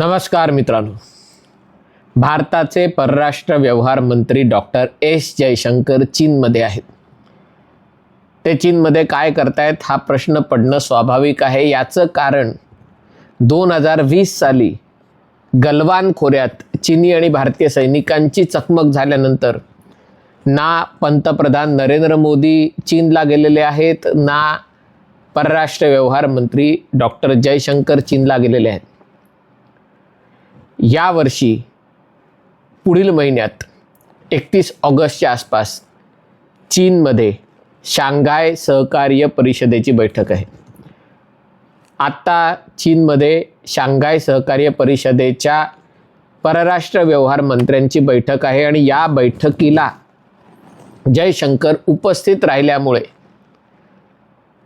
नमस्कार मित्रांनो. भारताचे परराष्ट्र व्यवहार मंत्री डॉक्टर एस जयशंकर चीनमध्ये आहेत. ते चीनमध्ये काय करतायत हा प्रश्न पडणं स्वाभाविक आहे. याचं कारण दोन हजार वीस साली गलवान खोऱ्यात चीनी आणि भारतीय सैनिकांची चकमक झाल्यानंतर ना पंतप्रधान नरेंद्र मोदी चीनला गेलेले आहेत ना परराष्ट्र व्यवहार मंत्री डॉक्टर जयशंकर चीनला गेलेले आहेत. यावर्षी पुढील महिन्यात एकतीस ऑगस्टच्या आसपास चीनमध्ये शांघाय सहकार्य परिषदेची बैठक आहे. आत्ता चीनमध्ये शांघाय सहकार्य परिषदेच्या परराष्ट्र व्यवहार मंत्र्यांची बैठक आहे आणि या बैठकीला जयशंकर उपस्थित राहिल्यामुळे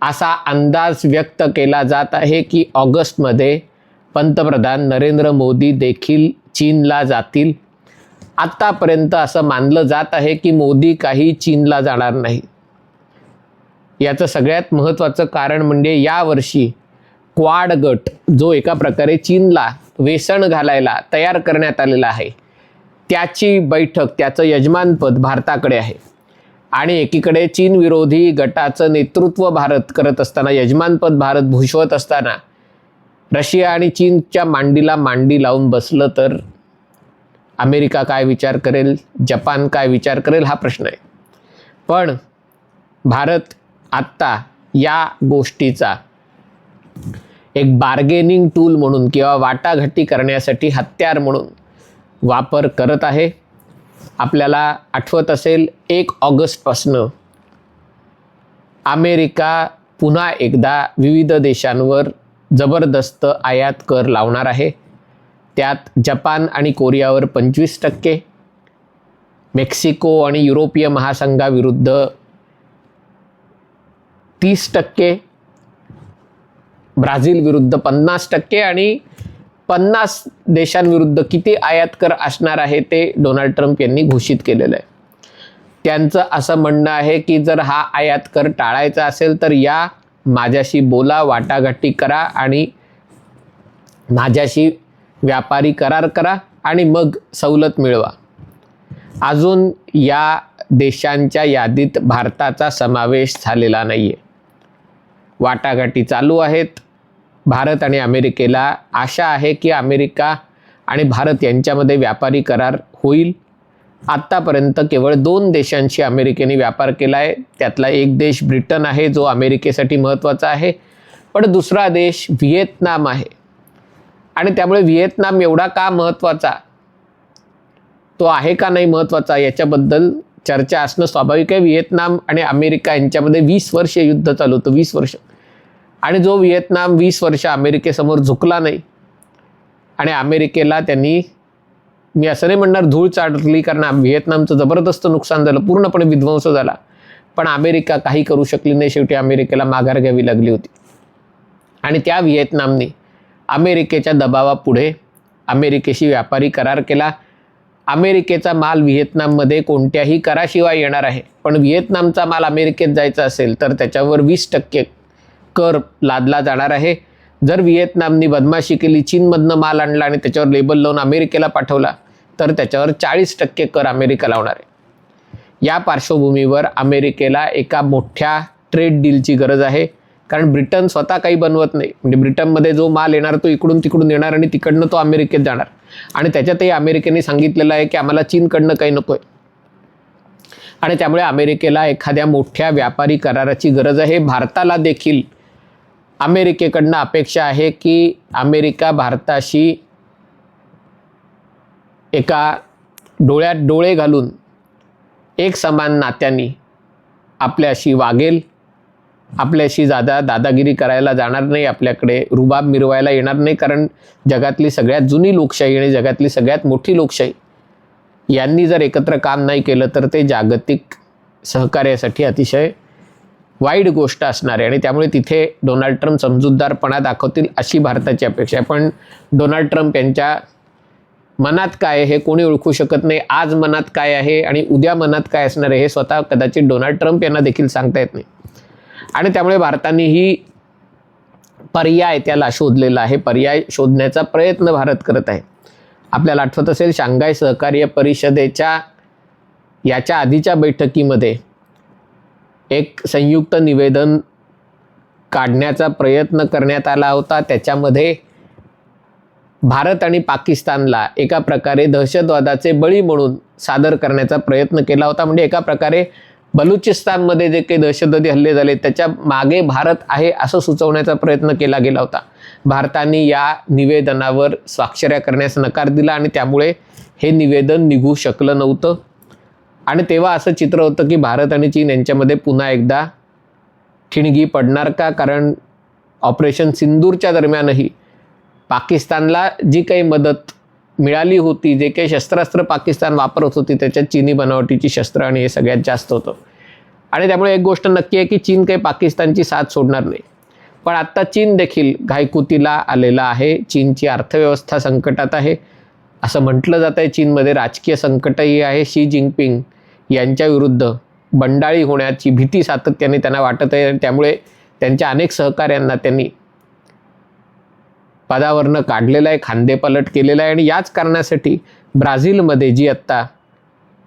असा अंदाज व्यक्त केला जात आहे की ऑगस्टमध्ये पंतप्रधान नरेंद्र मोदी देखील चीनला जातील. आत्तापर्यंत असं मानलं जात आहे की मोदी काही चीनला जाणार नाही. याचं सगळ्यात महत्त्वाचं कारण म्हणजे यावर्षी क्वाड गट जो एका प्रकारे चीनला वेसण घालायला तयार करण्यात आलेला आहे त्याची बैठक त्याचं यजमानपद भारताकडे आहे. आणि एकीकडे चीन विरोधी गटाचं नेतृत्व भारत करत असताना यजमानपद भारत भूषवत असताना रशिया आणि चीनच्या मांडीला मांडी लावून बसलं तर अमेरिका काय विचार करेल? जपान काय विचार करेल? हा प्रश्न आहे. पण भारत आत्ता या गोष्टीचा एक बार्गेनिंग टूल म्हणून किंवा वाटाघाटी करण्यासाठी हत्यार म्हणून वापर करत आहे. आपल्याला आठवत असेल एक ऑगस्टपासनं अमेरिका पुन्हा एकदा विविध देशांवर जबरदस्त आयात कर लावणार आहे. त्यात जपान आणि कोरियावर पंचवीस टक्के मेक्सिको आणि युरोपीय महासंघाविरुद्ध तीस टक्के ब्राझील विरुद्ध पन्नास टक्के आणि पन्नास देशांविरुद्ध किती आयात कर असणार आहे ते डोनाल्ड ट्रम्प यांनी घोषित केलेलं आहे. त्यांचं असं म्हणणं आहे की जर हा आयात कर टाळायचा असेल तर या माझ्याशी बोला वाटाघाटी करा आणि माझ्याशी व्यापारी करार करा आणि मग सवलत मिळवा. अजून या देशांच्या यादीत भारताचा समावेश झालेला नाही आहे वाटाघाटी चालू आहेत. भारत आणि अमेरिकेला आशा आहे की अमेरिका आणि भारत यांच्यामध्ये व्यापारी करार होईल. आत्तापर्यंत केवळ दोन देशांशी अमेरिकेने व्यापार केला आहे. त्यातला एक देश ब्रिटन आहे जो अमेरिकेसाठी महत्त्वाचा आहे. पण दुसरा देश व्हिएतनाम आहे. आणि त्यामुळे व्हिएतनाम एवढा का महत्त्वाचा? तो आहे का नाही महत्त्वाचा? याच्याबद्दल चर्चा असणं स्वाभाविक आहे. व्हिएतनाम आणि अमेरिका यांच्यामध्ये वीस वर्ष युद्ध चालू होतं वीस वर्ष. आणि जो व्हिएतनाम वीस वर्ष अमेरिकेसमोर झुकला नाही. आणि अमेरिकेला त्यांनी मी असं नाही म्हणणार धूळ चाटली कारण व्हिएतनामचं जबरदस्त नुकसान झालं पूर्णपणे विध्वंस झाला. पण अमेरिका काही करू शकली नाही शेवटी अमेरिकेला माघार घ्यावी लागली होती. आणि त्या व्हिएतनामने अमेरिकेच्या दबावापुढे अमेरिकेशी व्यापारी करार केला. अमेरिकेचा माल व्हिएतनाममध्ये कोणत्याही कराशिवाय येणार आहे. पण व्हिएतनामचा माल अमेरिकेत जायचा असेल तर त्याच्यावर वीस टक्के कर लादला जाणार आहे. जर व्हिएतनामनी बदमाशी केली चीनमधनं माल आणला आणि त्याच्यावर लेबल लावून अमेरिकेला पाठवला तर त्याच्यावर चाळीस टक्के कर अमेरिका लावणार आहे. या पार्श्वभूमीवर अमेरिकेला एका मोठ्या ट्रेड डीलची गरज आहे. कारण ब्रिटन स्वतः काही बनवत नाही. म्हणजे ब्रिटनमध्ये जो माल येणार तो इकडून तिकडून येणार आणि तिकडनं तो अमेरिकेत जाणार. आणि त्याच्यातही अमेरिकेने सांगितलेलं आहे की आम्हाला चीनकडनं काही नको आहे आणि त्यामुळे अमेरिकेला एखाद्या मोठ्या व्यापारी कराराची गरज आहे. भारताला देखील अमेरिकेकडनं अपेक्षा आहे की अमेरिका भारताशी एका डोळ्यात डोळे घालून एक समान नात्यांनी आपल्याशी वागेल आपल्याशी दादा दादागिरी करायला जाणार नाही आपल्याकडे रुबाब मिरवायला येणार नाही कारण जगातली सगळ्यात जुनी लोकशाही आणि जगातली सगळ्यात मोठी लोकशाही यांनी जर एकत्र काम नाही केलं तर ते जागतिक सहकार्यासाठी अतिशय वाईट गोष्ट असणार आहे. आणि त्यामुळे तिथे डोनाल्ड ट्रम्प समजूतदारपणा दाखवतील अशी भारताची अपेक्षा आहे. पण डोनाल्ड ट्रम्प यांच्या मनात काय हे कोणी ओळखू शकत नाही. आज मनात काय आहे आणि उद्या मनात काय असणार आहे हे स्वतः कदाचित डोनाल्ड ट्रम्प यांना देखील सांगता येत नाही. आणि त्यामुळे भारताने ही पर्याय त्याला शोधलेला आहे. पर्याय शोधण्याचा प्रयत्न भारत करत आहे. आपल्याला आठवत असेल शांघाय सहकार्य परिषदेच्या याच्या आधीच्या बैठकीमध्ये एक संयुक्त निवेदन काढण्याचा प्रयत्न करण्यात आला होता. त्याच्यामध्ये भारत आणि पाकिस्तानला एका प्रकारे दहशतवादाचे बळी म्हणून सादर करण्याचा प्रयत्न केला होता. म्हणजे एका प्रकारे बलुचिस्तानमध्ये जे काही दहशतवादी हल्ले झाले त्याच्यामागे भारत आहे असं सुचवण्याचा प्रयत्न केला गेला होता. भारताने या निवेदनावर स्वाक्षऱ्या करण्यास नकार दिला आणि त्यामुळे हे निवेदन निघू शकलं नव्हतं. आणि तेव्हा असं चित्र होतं की भारत आणि चीन यांच्यामध्ये पुन्हा एकदा ठिणगी पडणार का? कारण ऑपरेशन सिंदूरच्या दरम्यानही पाकिस्तानला जी काही मदत मिळाली होती जे काही शस्त्रास्त्र पाकिस्तान वापरत होती त्याच्यात चीनी बनावटीची शस्त्र आणि हे सगळ्यात जास्त होतं. आणि त्यामुळे एक गोष्ट नक्की आहे की चीन काही पाकिस्तानची साथ सोडणार नाही. पण आत्ता चीन देखील घायकुतीला आलेला आहे. चीनची अर्थव्यवस्था संकटात आहे. असं म्हटलं जात आहे चीनमध्ये. राजकीय संकटही आहे. शी जिनपिंग यांच्या विरुद्ध बंडाळी होण्याची भीती सातत्याने त्यांना वाटत आहे. आणि त्यामुळे त्यांच्या अनेक सहकाऱ्यांना त्यांनी पदावरनं काढलेलं आहे खांदेपलट केलेला आहे आणि याच कारणासाठी ब्राझीलमध्ये जी आत्ता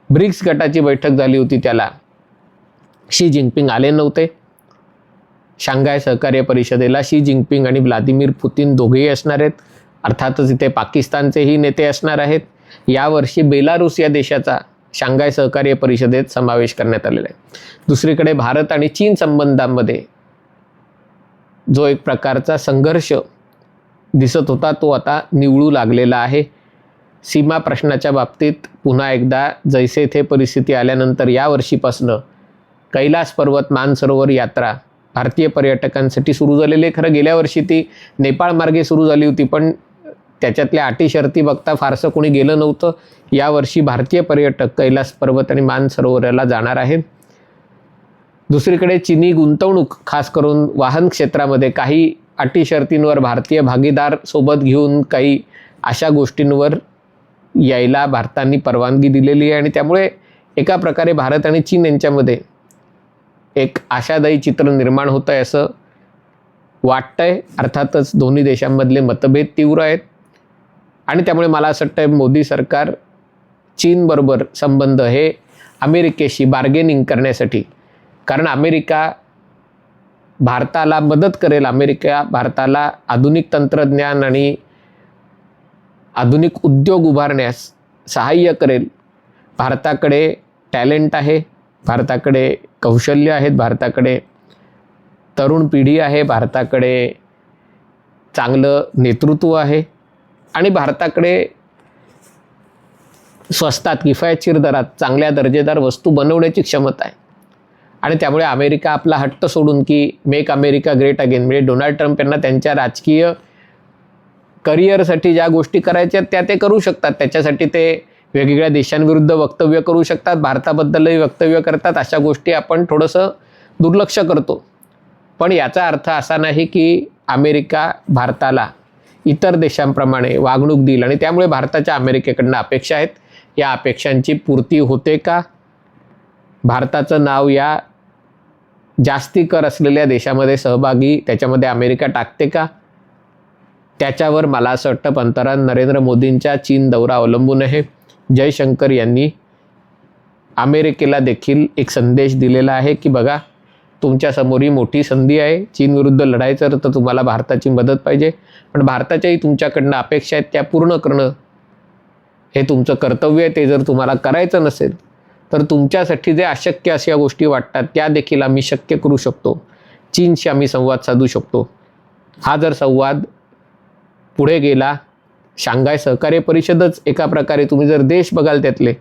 ब्रिक्स गटाची बैठक झाली होती त्याला शी जिनपिंग आले नव्हते. शांघाय सहकार्य परिषदेला शी जिनपिंग आणि व्लादिमीर पुतीन दोघेही असणार आहेत. अर्थातच इथे पाकिस्तानचेही नेते असणार आहेत. यावर्षी बेलारूस या देशाचा शांघाय सहकार्य परिषदेत समावेश करण्यात आलेला आहे. दुसरीकडे भारत आणि चीन संबंधांमध्ये जो एक प्रकारचा संघर्ष दिसत होता तो आता निवळू लागलेला आहे. सीमा प्रश्नाच्या बाबतीत पुन्हा एकदा जैसे थे परिस्थिती आल्यानंतर या वर्षीपासनं कैलास पर्वत मानसरोवर यात्रा भारतीय पर्यटकांसाठी सुरू झालेली खरं गेल्या वर्षी ती नेपाळ मार्गे सुरू झाली होती पण त्याच्यातल्या अटी शर्ती बघता फारसं कोणी गेलं नव्हतं. यावर्षी भारतीय पर्यटक कैलास पर्वत आणि मानसरोवराला जाणार आहेत दुसरीकडे चिनी गुंतवणूक खास करून वाहन क्षेत्रामध्ये काही अटी शर्तींवर भारतीय भागीदार सोबत घेऊन काही अशा गोष्टींवर यायला भारताने परवानगी दिलेली आहे. आणि त्यामुळे एका प्रकारे भारत आणि चीन यांच्यामध्ये एक आशादायी चित्र निर्माण होतं आहे असं वाटतं आहे अर्थातच दोन्ही देशांमधले मतभेद तीव्र आहेत. आणि त्यामुळे मला असं वाटतं मोदी सरकार चीनबरोबर संबंध हे अमेरिकेशी बार्गेनिंग करण्यासाठी कारण अमेरिका भारताला मदत करेल अमेरिका भारताला आधुनिक तंत्रज्ञान आणि आधुनिक उद्योग उभारण्यास सहाय्य करेल. भारताकडे टॅलेंट आहे भारताकडे कौशल्य आहेत भारताकडे तरुण पिढी आहे भारताकडे चांगलं नेतृत्व आहे आणि भारताकडे स्वस्तात किफायतशीर दरात चांगल्या दर्जेदार वस्तू बनवण्याची क्षमता आहे. आणि त्यामुळे अमेरिका आपला हट्ट सोडून की मेक अमेरिका ग्रेट अगेन म्हणजे डोनाल्ड ट्रम्प यांना त्यांच्या राजकीय करिअरसाठी ज्या गोष्टी करायच्या त्या ते करू शकतात. त्याच्यासाठी ते वेगवेगळ्या देशांविरुद्ध वक्तव्य करू शकतात. भारताबद्दलही वक्तव्य करतात. अशा गोष्टी आपण थोडंसं दुर्लक्ष करतो. पण याचा अर्थ असा नाही की अमेरिका भारताला इतर देशांप्रमाणे वागणूक देईल आणि त्यामुळे भारताच्या अमेरिकेकडनं अपेक्षा आहेत. या अपेक्षांची पूर्ती होते का? भारताचं नाव या जास्ती कर असलेल्या देशामध्ये सहभागी त्याच्यामध्ये अमेरिका टाकते का? त्याच्यावर मला असं वाटतं पंतप्रधान नरेंद्र मोदींच्या चीन दौरा अवलंबून आहे. जयशंकर यांनी अमेरिकेला देखील एक संदेश दिलेला आहे की बघा तुमच्यासमोर ही मोठी संधी आहे. चीनविरुद्ध लढायचं तर तुम्हाला भारताची मदत पाहिजे. पण भारताच्याही तुमच्याकडनं अपेक्षा आहेत त्या पूर्ण करणं. हे तुमचं कर्तव्य आहे ते जर तुम्हाला करायचं नसेल तर तुमच्यासाठी जे अशक्य अशा गोष्टी वाटतात त्या देखील आम्ही शक्य करू शकतो. चीनशी आम्ही संवाद साधू शकतो. हा जर संवाद पुढे गेला शांघाय सहकार्य परिषदच एका प्रकारे तुम्ही जर देश बघाल त्यातले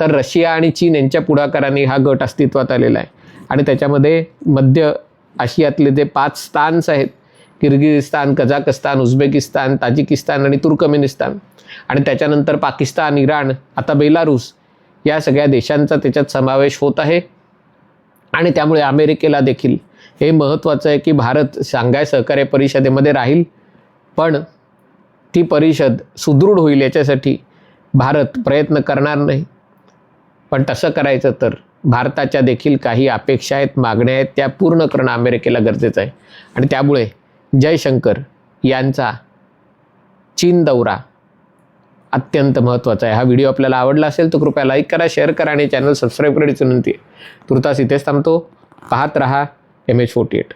तर रशिया आणि चीन यांच्या पुढाकाराने हा गट अस्तित्वात आलेला आहे. आणि त्याच्यामध्ये मध्य आशियातले जे पाच स्थान्स आहेत किर्गिझिस्तान कझाकस्तान उझबेकिस्तान ताजिकिस्तान आणि तुर्कमेनिस्तान. आणि त्याच्यानंतर पाकिस्तान इराण आता बेलारूस या सगळ्या देशांचा त्याच्यात समावेश होत आहे. आणि त्यामुळे अमेरिकेला देखील हे महत्त्वाचं आहे की भारत शांघाय सहकार्य परिषदेमध्ये राहील. पण ती परिषद सुदृढ होईल याच्यासाठी भारत प्रयत्न करणार नाही. पण तसं करायचं तर भारताच्या देखील काही अपेक्षा आहेत मागण्या आहेत त्या पूर्ण करणं अमेरिकेला गरजेचं आहे. आणि त्यामुळे जयशंकर यांचा चीन दौरा अत्यंत महत्त्वाचा आहे. हा व्हिडिओ आपल्याला आवडला असेल तर कृपया लाईक करा शेअर करा आणि चॅनल सबस्क्राईब करायची विनंती आहे. तुर्तास इथेच थांबतो. पाहत रहा एम एच फोर्टी एट